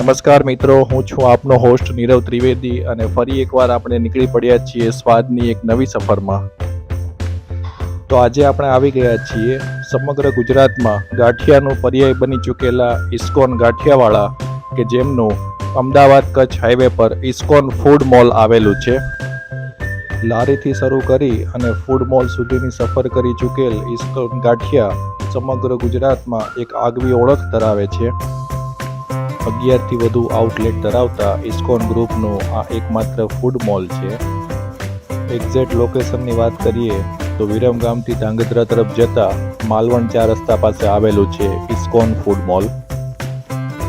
નમસ્કાર મિત્રો, હું છું આપનો હોસ્ટ નીરવ ત્રિવેદી અને ફરી એકવાર આપણે નીકળી પડ્યા છીએ સ્વાદની એક નવી સફરમાં. તો આજે આપણે આવી ગયા છીએ સમગ્ર ગુજરાતમાં ગાંઠિયાનું પર્યાય બની ચૂકેલા ઇસ્કોન ગાંઠિયાવાળા કે જેમનું અમદાવાદ કચ્છ હાઈવે પર ઇસ્કોન ફૂડ મોલ આવેલું છે. લારીથી શરૂ કરી અને ફૂડ મોલ સુધીની સફર કરી ચૂકેલ ઇસ્કોન ગાંઠિયા સમગ્ર ગુજરાતમાં એક આગવી ઓળખ ધરાવે છે. અગિયારથી વધુ આઉટલેટ ધરાવતા ઇસ્કોન ગ્રુપનું આ એકમાત્ર ફૂડ મોલ છે. એક્ઝેક્ટ લોકેશનની વાત કરીએ તો વિરમગામથી ધાંગધ્રા તરફ જતા માલવણ ચાર રસ્તા પાસે આવેલું છે ઇસ્કોન ફૂડ મોલ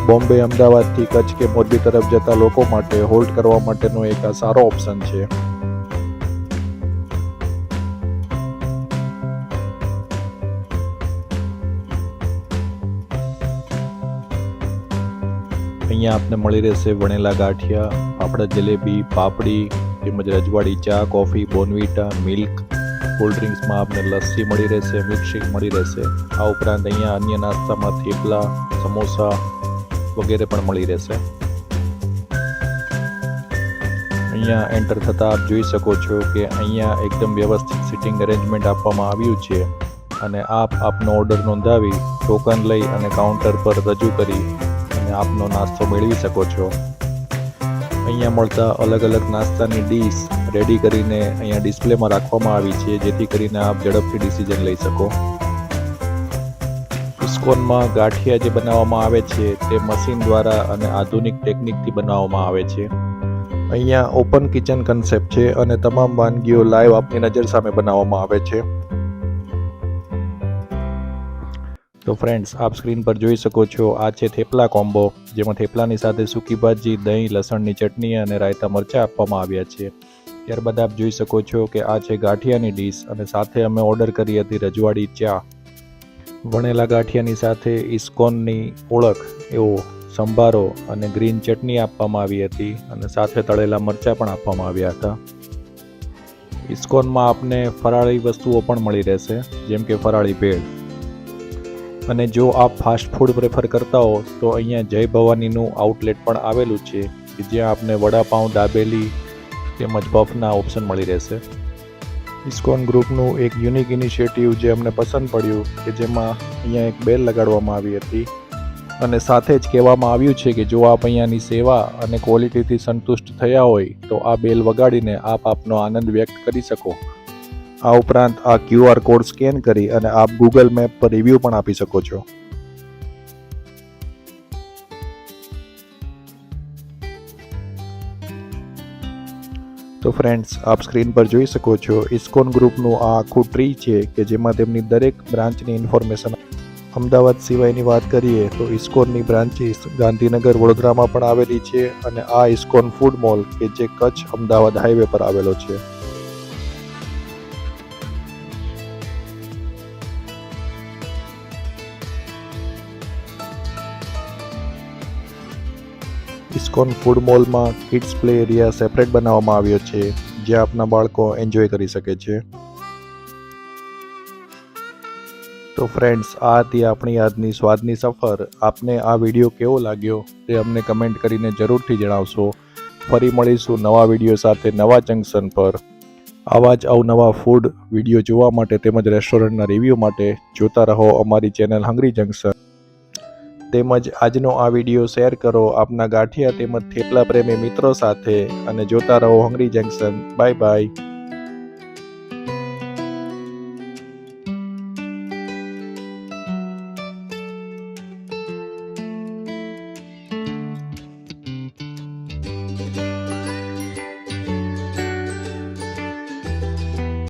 બોમ્બે, અમદાવાદથી કચ્છ કે મોરબી તરફ જતા લોકો માટે હોલ્ડ કરવા માટેનો એક આ સારો ઓપ્શન છે. અહીંયા આપને મળી રહેશે વણેલા ગાંઠિયા ફાફડા જલેબી, પાપડી, તેમજ રજવાડી ચા, કોફી બોનવીટા મિલ્ક, કોલ્ડ ડ્રિંક્સમાં આપને લસ્સી મળી રહેશે મિલ્કશેક મળી રહેશે. આ ઉપરાંત અહીંયા અન્ય નાસ્તામાં થેપલા, સમોસા વગેરે પણ મળી રહેશે. અહીંયા એન્ટર થતાં આપ જોઈ શકો છો કે અહીંયા એકદમ વ્યવસ્થિત સિટિંગ અરેન્જમેન્ટ આપવામાં આવ્યું છે. અને આપ આપનો ઓર્ડર નોંધાવી, ટોકન લઈ અને કાઉન્ટર પર રજૂ કરી અને આપનો નાસ્તો મેળવી શકો છો. અહીંયા મળતા અલગ અલગ નાસ્તાની ડીશ રેડી કરીને અહીંયા ડિસ્પ્લેમાં રાખવામાં આવી છે, જેથી કરીને આપ ઝડપથી ડિસિઝન લઈ શકો. ઇસ્કોનમાં ગાંઠિયા જે બનાવવામાં આવે છે, તે મશીન દ્વારા અને આધુનિક ટેકનિકથી બનાવવામાં આવે છે. અહીંયા ઓપન કિચન કન્સેપ્ટ છે અને તમામ વાનગીઓ લાઈવ આપની નજર સામે બનાવવામાં આવે છે. તો ફ્રેન્ડ્સ આપ સ્ક્રીન પર જોઈ શકો છો, આ છે થેપલા કોમ્બો જેમાં થેપલાની સાથે સૂકી ભાજી, દહીં, લસણની ચટણી અને રાયતા મરચાં આપવામાં આવ્યા છે. ત્યારબાદ આપ જોઈ શકો છો કે આ છે ગાંઠિયાની ડીશ અને સાથે અમે ઓર્ડર કરી હતી રજવાડી ચા. વણેલા ગાંઠિયાની સાથે ઇસ્કોનની ઓળખ, એવો સંભારો અને ગ્રીન ચટણી આપવામાં આવી હતી અને સાથે તળેલા મરચાં પણ આપવામાં આવ્યા હતા. ઇસ્કોનમાં આપને ફરાળી વસ્તુઓ પણ મળી રહેશે, જેમ કે ફરાળી ભેળ. અને જો આપ ફાસ્ટ ફૂડ પ્રેફર કરતા હો, તો અહીંયા જય ભવાનીનું આઉટલેટ પણ આવેલું છે કે જ્યાં આપને વડાપાઉં, દાબેલી તેમજ પફના ઓપ્શન મળી રહેશે. ઇસ્કોન ગ્રુપનું એક યુનિક ઇનિશિયેટિવ જે અમને પસંદ પડ્યું કે જેમાં અહીંયા એક બેલ લગાડવામાં આવી હતી. અને સાથે જ કહેવામાં આવ્યું છે કે જો આપ અહીંયાની સેવા અને ક્વોલિટીથી સંતુષ્ટ થયા હોય, તો આ બેલ વગાડીને આપ આપનો આનંદ વ્યક્ત કરી શકો. આ ઉપરાંત આ ક્યુઆર કોડ સ્કેન કરી અને આપ ગૂગલ મેપ પર રિવ્યૂ પણ આપી શકો છો. તો ફ્રેન્ડ્સ આપ સ્ક્રીન પર જોઈ શકો છો ઇસ્કોન ગ્રુપનું આ આખું ટ્રી છે કે જેમાં તેમની દરેક બ્રાન્ચની ઇન્ફોર્મેશન અમદાવાદ સિવાયની વાત કરીએ તો ઇસ્કોનની બ્રાન્ચીસ ગાંધીનગર, વડોદરામાં પણ આવેલી છે અને આ ઇસ્કોન ફૂડ મોલ કે જે કચ્છ અમદાવાદ હાઈવે પર આવેલો છે. ઇસ્કોન ફૂડ મોલમાં કિડ્સ પ્લે એરિયા સેપરેટ બનાવવામાં આવ્યો છે, જ્યાં આપના બાળકો એન્જોય કરી શકે છે. તો ફ્રેન્ડ્સ, આ હતી આપણી આજની સ્વાદની સફર. આપને આ વીડિયો કેવો લાગ્યો તે અમને કમેન્ટ કરીને જરૂરથી જણાવશો. ફરી મળીશું નવા વીડિયો સાથે નવા જંકશન પર. આવા જ અવનવા ફૂડ વીડિયો જોવા માટે તેમજ રેસ્ટોરન્ટના રિવ્યૂ માટે જોતા રહો અમારી ચેનલ હંગરી જંકશન. તેમજ આજનો આ વીડિયો શેર કરો આપના ગાંઠિયા તેમજ થેપલા પ્રેમી મિત્રો સાથે અને જોતા રહો હંગરી જંકશન. Bye bye.